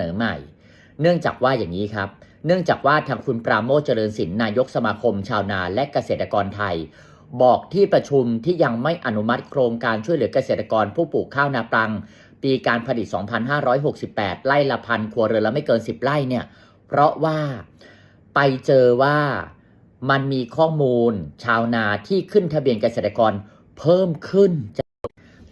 นอใหม่ เนื่องจากว่าอย่างนี้ครับ เนื่องจากว่าทางคุณปราโมชเจริญศิลป์นายกสมาคม ชาวนาและเกษตรกรไทย บอกที่ประชุมที่ยังไม่อนุมัติโครงการช่วยเหลือเกษตรกรผู้ปลูกข้าวนาปลัง ปีการผลิต 2568 ไร่ละพันครัวเรือนละไม่เกิน 10 ไร่เนี่ย เพราะว่าไปเจอว่ามันมีข้อมูล ชาวนาที่ขึ้นทะเบียนเกษตรกรเพิ่มขึ้น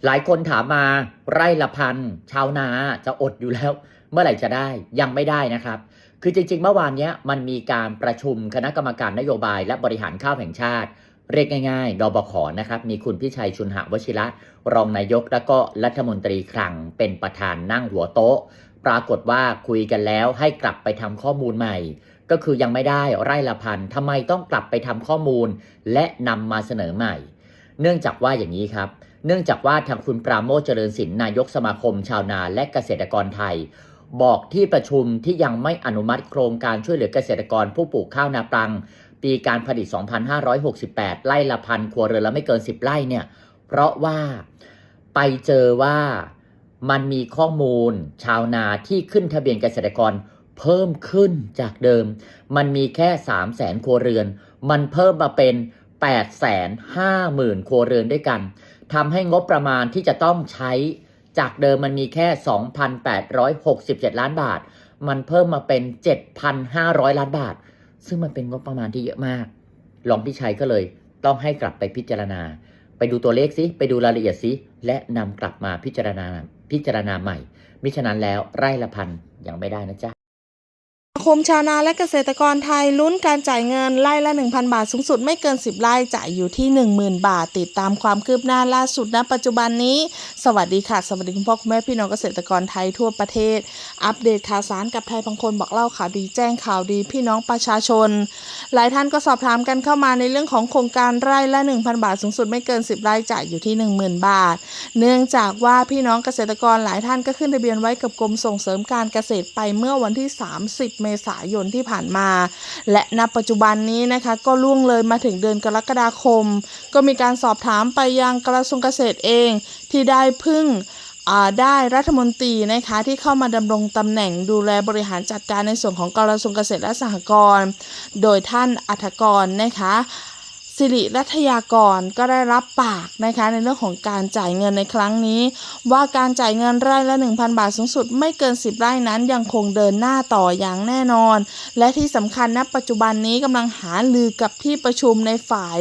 หลายคนถามมาไร่ละพันชาวนาจะอดอยู่แล้ว เมื่อไหร่จะได้ยังไม่ได้นะครับ คือจริง ๆ เมื่อวานนี้มันมีการประชุมคณะกรรมการนโยบายและบริหารข้าวแห่งชาติ เรียกง่ายๆดบขนะครับ มีคุณพิชัยชุนหวชิระ รองนายกและก็รัฐมนตรีคลังเป็นประธานนั่งหัวโต๊ะ ปรากฏว่าคุยกันแล้วให้กลับไปทำข้อมูลใหม่ ก็คือยังไม่ได้ไร่ละพันทำไมต้องกลับไปทำข้อมูล และนำมาเสนอใหม่ เนื่องจากว่าอย่างนี้ครับ เนื่องจากว่าทางคุณปราโมชเจริญศิลป์นายกสมาคมชาวนาและเกษตรกรไทย บอกที่ประชุมที่ยังไม่อนุมัติโครงการช่วยเหลือเกษตรกรผู้ปลูกข้าวนาปลัง ปีการผลิต 2568 ไร่ละพันครัวเรือนละไม่เกิน 10 ไร่เนี่ย เพราะว่าไปเจอว่ามันมีข้อมูลชาวนาที่ขึ้นทะเบียนเกษตรกรเพิ่มขึ้นจากเดิม มันมีแค่ 3 0 0แสนครัวเรือน มันเพิ่มมาเป็น 8 5 0 0 0 0 ครัวเรือนด้วยกันทำให้งบประมาณที่จะต้องใช้ จากเดิมมันมีแค่ 2,867 ล้านบาท มันเพิ่มมาเป็น 7,500 ล้านบาท ซึ่งมันเป็นงบประมาณที่เยอะมากรองพิชัยก็เลยต้องให้กลับไปพิจารณา ไปดูตัวเลขสิไปดูรายละเอียดสิและนำกลับมาพิจารณาพิจารณาใหม่ มิฉะนั้นแล้วไร่ละพันยังไม่ได้นะจ๊ะสมา คมชาวนาและเกษตรกรไทยลุ้นการจ่ายเงินไร่ละ 1,000 บาทสูงสุดไม่เกิน 10 ไร่จ่ายอยู่ที่ 10,000 บาท ติดตามความคืบหน้าล่าสุดณปัจจุบันนี้ สวัสดีค่ะ สวัสดีคุณพ่อคุณแม่พี่น้องเกษตรกรไทยทั่วประเทศ อัปเดตข่าวสารกับไทยบางคนบอกเล่าข่าวดีแจ้งข่าวดีพี่น้องประชาชน หลายท่านก็สอบถามกันเข้ามาในเรื่องของโครงการไร่ละ 1,000 บาทสูงสุดไม่เกิน 10 ไร่จ่ายอยู่ที่ 10,000 บาท เนื่องจากว่าพี่น้องเกษตรกรหลายท่านก็ขึ้นทะเบียนไว้กับกรมส่งเสริมการเกษตรไปเมื่อวันที่ 30 เมษายนที่ผ่านมา และณปัจจุบันนี้นะคะ ก็ล่วงเลยมาถึงเดือนกรกฎาคม ก็มีการสอบถามไปยังกระทรวงเกษตรเองที่ได้พึ่งได้รัฐมนตรีนะคะที่เข้ามาดำรงตำแหน่งดูแลบริหารจัดการในส่วนของกระทรวงเกษตรและสหกรณ์ โดยท่านอัธกรนะคะ สิริรัตยากรก็ได้รับปากนะคะในเรื่องของการจ่ายเงินในครั้งนี้ ว่าการจ่ายเงินไร่ละ 1,000 บาทสูงสุดไม่เกิน 10 ไร่นั้นยังคงเดินหน้าต่ออย่างแน่นอน และที่สำคัญณปัจจุบันนี้กำลังหาลือกับที่ประชุมในฝ่าย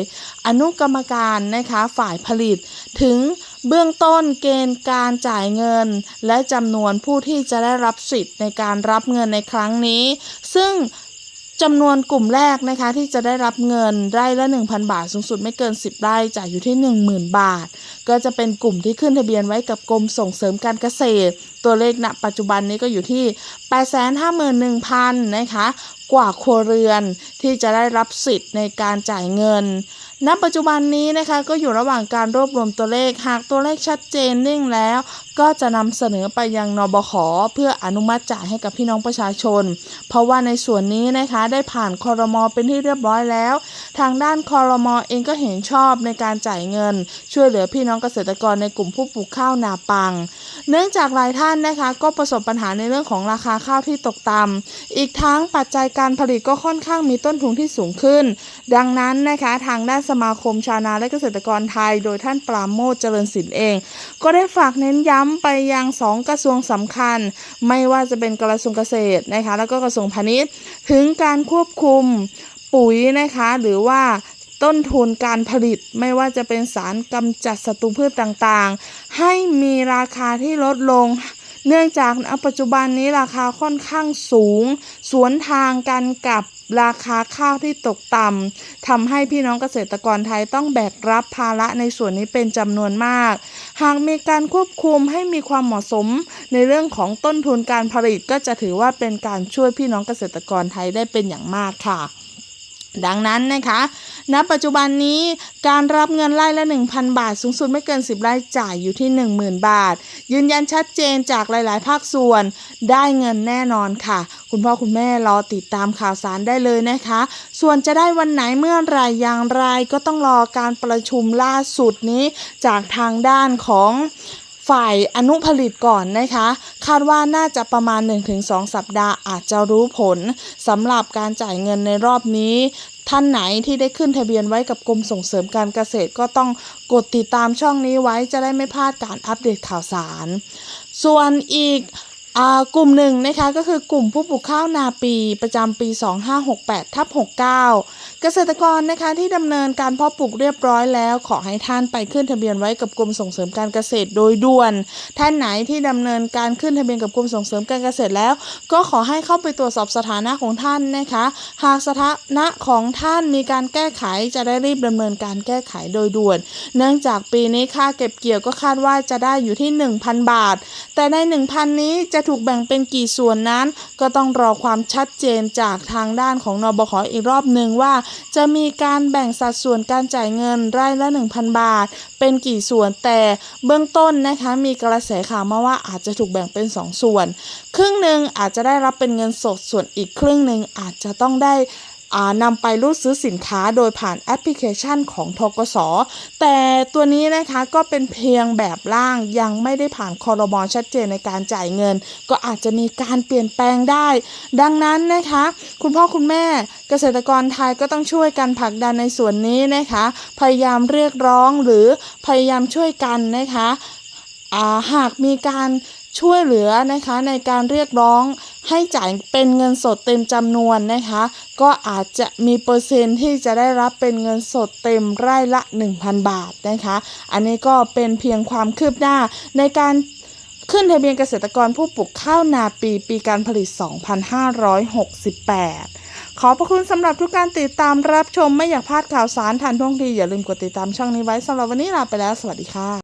อนุกรรมการนะคะฝ่ายผลิต ถึงเบื้องต้นเกณฑ์การจ่ายเงิน และจำนวนผู้ที่จะได้รับสิทธิ์ในการรับเงินในครั้งนี้ ซึ่ง จำนวนกลุ่มแรกนะคะที่จะได้รับเงินไร่ละ 1,000 บาทสูงสุดไม่เกิน 10 ไร่จายอยู่ที่ 10,000 บาท ก็จะเป็นกลุ่มที่ขึ้นทะเบียนไว้กับกรมส่งเสริมการเกษตร ตัวเลขณปัจจุบันนี้ก็อยู่ที่ 851,000 นะคะ กว่าครัวเรือนที่จะได้รับสิทธิ์ในการจ่ายเงินณปัจจุบันนี้นะคะก็อยู่ระหว่างการรวบรวมตัวเลขหากตัวเลขชัดเจนนิ่งแล้วก็จะนำเสนอไปยังนบขเพื่ออนุมัติจ่ายให้กับพี่น้องประชาชน เพราะว่าในส่วนนี้นะคะได้ผ่านคอรมอเป็นที่เรียบร้อยแล้ว ทางด้านคอรมอเองก็เห็นชอบในการจ่ายเงิน ช่วยเหลือพี่น้องเกษตรกรในกลุ่มผู้ปลูกข้าวนาปัง เนื่องจากหลายท่านนะคะ ก็ประสบปัญหาในเรื่องของราคาข้าวที่ตกต่ำอีกทั้งปัจจัยการผลิตก็ค่อนข้างมีต้นทุนที่สูงขึ้น ดังนั้นนะคะทางด้านสมาคมชาวนาและเกษตรกรไทย โดยท่านปราโมชเจริญศิลป์เอง ก็ได้ฝากเน้นย้ำไปยังสองกระทรวงสำคัญ ไม่ว่าจะเป็นกระทรวงเกษตรนะคะแล้วก็กระทรวงพาณิชย์ ถึงการควบคุมปุ๋ยนะคะหรือว่าต้นทุนการผลิตไม่ว่าจะเป็นสารกำจัดศัตรูพืชต่างๆ ให้มีราคาที่ลดลง เนื่องจากณปัจจุบันนี้ราคาค่อนข้างสูง สวนทางกันกับ ราคาข้าวที่ตกต่ำทำให้พี่น้องเกษตรกรไทยต้องแบกรับภาระในส่วนนี้เป็นจำนวนมาก หากมีการควบคุมให้มีความเหมาะสม ในเรื่องของต้นทุนการผลิตก็จะถือว่าเป็นการช่วยพี่น้องเกษตรกรไทยได้เป็นอย่างมากค่ะดังนั้นนะคะณปัจจุบันนี้การรับเงินไร่ละ 1,000 บาท สูงสุดไม่เกิน 10ไร่จ่ายอยู่ที่ 10,000 บาท ยืนยันชัดเจนจากหลาย ๆ ภาคส่วนได้เงินแน่นอนค่ะ คุณพ่อคุณแม่รอติดตามข่าวสารได้เลยนะคะ ส่วนจะได้วันไหนเมื่อไรอย่างไรก็ต้องรอการประชุมล่าสุดนี้จากทางด้านของฝ่ายอนุผลิตก่อนนะคะ คาดว่าน่าจะประมาณ 1-2 สัปดาห์อาจจะรู้ผลสำหรับการจ่ายเงินในรอบนี้ ท่านไหนที่ได้ขึ้นทะเบียนไว้กับกรมส่งเสริมการเกษตรก็ต้องกดติดตามช่องนี้ไว้จะได้ไม่พลาดการอัปเดตข่าวสาร ส่วนอีก กลุ่มหนึ่งนะคะก็คือกลุ่มผู้ปลูกข้าวนาปีประจำปี 2568ทับ69 เกษตรกรนะคะที่ดำเนินการเพาะปลูกเรียบร้อยแล้ว ขอให้ท่านไปขึ้นทะเบียนไว้กับกรมส่งเสริมการเกษตรโดยด่วน ท่านไหนที่ดำเนินการขึ้นทะเบียนกับกรมส่งเสริมการเกษตรแล้ว ก็ขอให้เข้าไปตรวจสอบสถานะของท่านนะคะ หากสถานะของท่านมีการแก้ไขจะได้รีบดำเนินการแก้ไขโดยด่วน เนื่องจากปีนี้ค่าเก็บเกี่ยวก็คาดว่าจะได้อยู่ที่ 1,000 บาท แต่ใน 1,000 นี้จะถูกแบ่งเป็นกี่ส่วนนั้น ก็ต้องรอความชัดเจนจากทางด้านของนบขออีกรอบหนึ่งว่า จะมีการแบ่งสัดส่วนการจ่ายเงินไร่ละ 1,000 บาท เป็นกี่ส่วนแต่เบื้องต้นนะคะมีกระแสข่าวมาว่าอาจจะถูกแบ่งเป็น 2 ส่วน ครึ่งหนึ่งอาจจะได้รับเป็นเงินสดส่วนอีกครึ่งหนึ่งอาจจะต้องได้ นำไปรูดซื้อสินค้าโดยผ่านแอปพลิเคชันของทกส แต่ตัวนี้นะคะก็เป็นเพียงแบบล่างยังไม่ได้ผ่านคอรมอชัดเจนในการจ่ายเงิน ก็อาจจะมีการเปลี่ยนแปลงได้ ดังนั้นนะคะ คุณพ่อคุณแม่เกษตรกรไทยก็ต้องช่วยกันผลักดันในส่วนนี้นะคะ พยายามเรียกร้องหรือพยายามช่วยกันนะคะาหากมีการช่วยเหลือนะคะในการเรียกร้อง ให้จ่ายเป็นเงินสดเต็มจำนวนนะคะ ก็อาจจะมีเปอร์เซ็นต์ที่จะได้รับเป็นเงินสดเต็มไร่ละ 1,000 บาทนะคะ อันนี้ก็เป็นเพียงความคืบหน้าในการขึ้นทะเบียนเกษตรกรผู้ปลูกข้าวนาปีปีการผลิต 2568ขอบพระคุณสำหรับทุกการติดตามรับชมไม่อยากพลาดข่าวสารทันท่วงทีอย่าลืมกดติดตามช่องนี้ไว้สำหรับวันนี้ลาไปแล้ว สวัสดีค่ะ